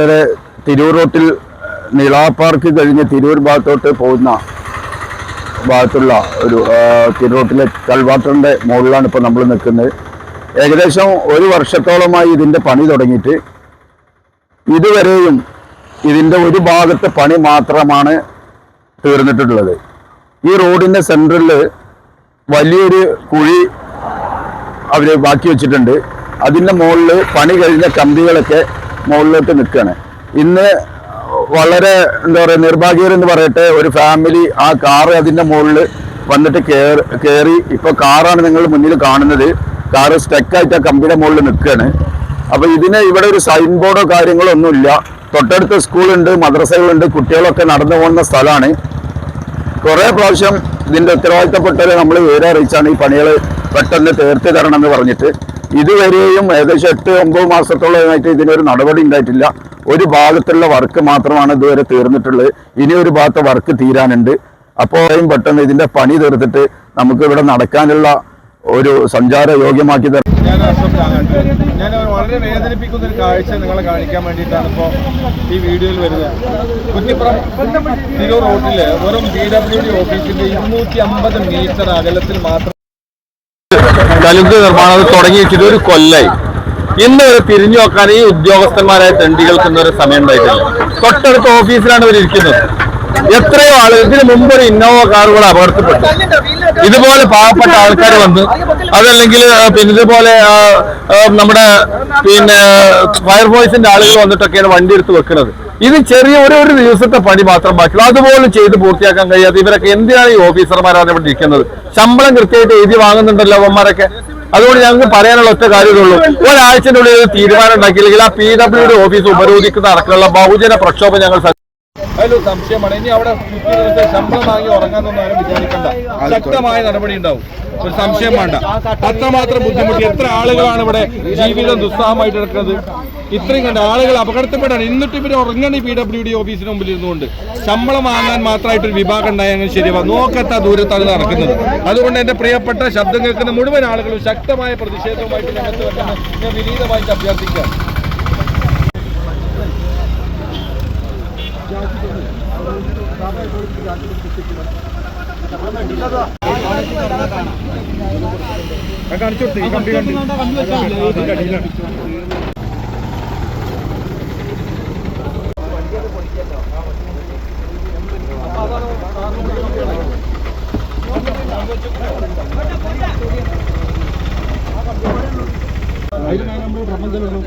തിരൂർ റോട്ടിൽ നിളാപ്പാർക്ക് പാർക്ക് കഴിഞ്ഞ് തിരൂർ ഭാഗത്തോട്ട് പോകുന്ന ഭാഗത്തുള്ള ഒരു തിരൂർ റോട്ടിലെ കൽവാട്ടറിന്റെ മുകളിലാണ് ഇപ്പോൾ നമ്മൾ നിൽക്കുന്നത്. ഏകദേശം ഒരു വർഷത്തോളമായി ഇതിന്റെ പണി തുടങ്ങിയിട്ട് ഇതുവരെയും ഇതിന്റെ ഒരു ഭാഗത്തെ പണി മാത്രമാണ് തീർന്നിട്ടുള്ളത്. ഈ റോഡിന്റെ സെന്ററിൽ വലിയൊരു കുഴി അവർ ബാക്കി വെച്ചിട്ടുണ്ട്. അതിന്റെ മുകളിൽ പണി കഴിഞ്ഞ കമ്പികളൊക്കെ മുകളിലോട്ട് നിൽക്കുകയാണ്. ഇന്ന് വളരെ എന്താ പറയുക നിർഭാഗ്യരെന്ന് പറയട്ടെ ഒരു ഫാമിലി ആ കാറ് അതിന്റെ മുകളിൽ വന്നിട്ട് കയറി ഇപ്പോൾ കാറാണ് നിങ്ങൾ മുന്നിൽ കാണുന്നത്. കാറ് സ്റ്റക്കായിട്ട് ആ കമ്പിയുടെ മുകളിൽ നിൽക്കുകയാണ്. അപ്പോൾ ഇതിന് ഇവിടെ ഒരു സൈൻ ബോർഡോ കാര്യങ്ങളോ ഒന്നുമില്ല. തൊട്ടടുത്ത് സ്കൂളുണ്ട് മദ്രസകളുണ്ട് കുട്ടികളൊക്കെ നടന്നു പോകുന്ന സ്ഥലമാണ്. കുറേ പ്രാവശ്യം ഇതിന്റെ ഉത്തരവാദിത്തപ്പെട്ടവരെ നമ്മൾ വിവരം അറിയിച്ചാണ് ഈ പണികൾ പെട്ടെന്ന് തീർത്ത് തരണം എന്ന് പറഞ്ഞിട്ട്. ഇതുവരെയും ഏകദേശം എട്ട് ഒമ്പത് മാസത്തോളമായിട്ട് ഇതിനൊരു നടപടി ഉണ്ടായിട്ടില്ല. ഒരു ഭാഗത്തുള്ള വർക്ക് മാത്രമാണ് ഇതുവരെ തീർന്നിട്ടുള്ളത്. ഇനി ഒരു ഭാഗത്തെ വർക്ക് തീരാനുണ്ട്. അപ്പോഴും പെട്ടെന്ന് ഇതിന്റെ പണി തീർത്തിട്ട് നമുക്ക് ഇവിടെ നടക്കാനുള്ള ഒരു സഞ്ചാര യോഗ്യമാക്കി തരാം. ഞാൻ. ഞാൻ വളരെ വേദനിപ്പിക്കുന്ന ഒരു കാഴ്ച നിങ്ങളെ കാണിക്കാൻ വേണ്ടിയിട്ടാണ് ഇപ്പോൾ ഈ വീഡിയോയിൽ വരുന്നത്. കുറ്റിപ്പുറം തിരൂർ റോഡിൽ വെറും പി ഡബ്ല്യു ഡി ഓഫീസിന്റെ ഇരുന്നൂറ്റി അമ്പത് മീറ്റർ അകലത്തിൽ മാത്രം കലുങ്ക് നിർമ്മാണം തുടങ്ങി വെച്ചിട്ട് ഒരു കൊല്ലായി. ഇന്ന് തിരിഞ്ഞു നോക്കാൻ ഈ ഉദ്യോഗസ്ഥന്മാരായ തെണ്ടികൾക്ക് ഇന്നൊരു സമയം ഉണ്ടായിട്ടില്ല. തൊട്ടടുത്ത ഓഫീസിലാണ് ഇവർ ഇരിക്കുന്നത്. എത്രയോ ആളുകൾ ഇതിന് മുമ്പ് ഒരു ഇന്നോവ കാറുകൾ അപകടത്തിൽപ്പെട്ടു. ഇതുപോലെ പാവപ്പെട്ട ആൾക്കാർ വന്ന് അതല്ലെങ്കിൽ പിന്നെ ഇതുപോലെ നമ്മുടെ പിന്നെ ഫയർഫോഴ്സിന്റെ ആളുകൾ വന്നിട്ടൊക്കെയാണ് വണ്ടി എടുത്ത് വെക്കുന്നത്. ഇത് ചെറിയ ഒരു ഒരു ദിവസത്തെ പണി മാത്രം ബാക്കിയുള്ളൂ. അതുപോലും ചെയ്ത് പൂർത്തിയാക്കാൻ കഴിയാതെ ഇവരൊക്കെ എന്തിനാണ് ഈ ഓഫീസർമാരാണ് ഇവിടെ ഇരിക്കുന്നത്? ശമ്പളം കൃത്യമായിട്ട് എഴുതി വാങ്ങുന്നുണ്ടല്ലോ അവന്മാരൊക്കെ. അതുകൊണ്ട് ഞങ്ങൾക്ക് പറയാനുള്ള ഒറ്റ കാര്യമുള്ളൂ. ഒരാഴ്ചയുടെ ഉള്ളിൽ തീരുമാനം ഉണ്ടാക്കിയില്ലെങ്കിൽ ആ പി ഡബ്ല്യു ഓഫീസ് ഉപരോധിക്കുന്ന അടക്കമുള്ള ബഹുജന പ്രക്ഷോഭം ഞങ്ങൾ സംശയമാണ്. ഇനി അവിടെ ശമ്പളം വാങ്ങി ഉറങ്ങാന്നൊന്നും ആരും വിചാരിക്കണ്ട. ശക്തമായ നടപടി ഉണ്ടാവും. ഒരു സംശയം വേണ്ട. അത്രമാത്രം ബുദ്ധിമുട്ടി. എത്ര ആളുകളാണ് ഇവിടെ ജീവിതം ദുസ്സഹമായിട്ട് കിടക്കുന്നത്? ഇത്രയും കണ്ട ആളുകൾ അപകടത്തിൽപ്പെടാണ്. എന്നിട്ട് ഇവർ ഉറങ്ങണ പി ഡബ്ല്യു ഡി ഓഫീസിന് മുമ്പിൽ ഇരുന്നുകൊണ്ട് ശമ്പളം വാങ്ങാൻ മാത്രമായിട്ടൊരു വിഭാഗം ഉണ്ടായെങ്കിൽ ശരിയാവാ. നോക്കത്ത ദൂരത്താണ് നടക്കുന്നത്. അതുകൊണ്ട് എന്റെ പ്രിയപ്പെട്ട ശബ്ദം കേൾക്കുന്ന മുഴുവൻ ആളുകളും ശക്തമായ പ്രതിഷേധവുമായിട്ട് രംഗത്ത് വരണം ഞാൻ വിനീതമായിട്ട് അഭ്യർത്ഥിക്കാം. കാണിച്ചു കൊടുത്തു. കമ്പി കണ്ടു. അതിൽ നമ്മൾ പ്രപഞ്ചമല്ലോ